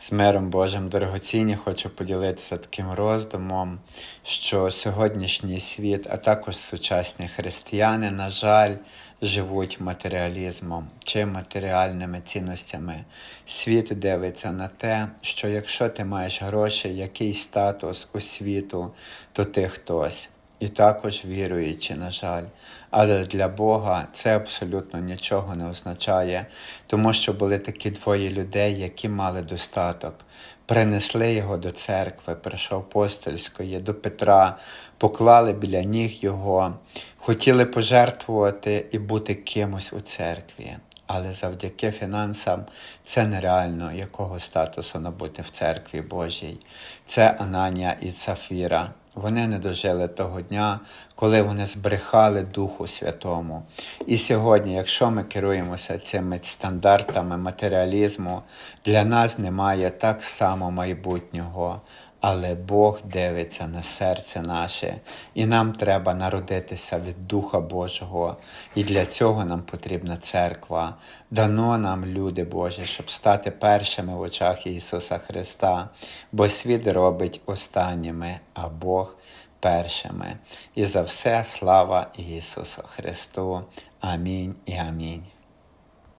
З миром Божим дорогоцінні хочу поділитися таким роздумом, що сьогоднішній світ, а також сучасні християни, на жаль, живуть матеріалізмом чи матеріальними цінностями. Світ дивиться на те, що якщо ти маєш гроші, якийсь статус у світу, то ти хтось. І також віруючи, на жаль. Але для Бога це абсолютно нічого не означає, тому що були такі двоє людей, які мали достаток. Принесли його до церкви, прийшов апостольської, до Петра, поклали біля ніг його, хотіли пожертвувати і бути кимось у церкві. Але завдяки фінансам це нереально якого статусу набути в церкві Божій. Це Ананія і Цафіра. Вони не дожили того дня, коли вони збрехали Духу Святому. І сьогодні, якщо ми керуємося цими стандартами матеріалізму, для нас немає так само майбутнього. Але Бог дивиться на серце наше, і нам треба народитися від Духа Божого. І для цього нам потрібна церква. Дано нам, люди Божі, щоб стати першими в очах Ісуса Христа, бо світ робить останніми, а Бог першими. І за все слава Ісусу Христу. Амінь і амінь.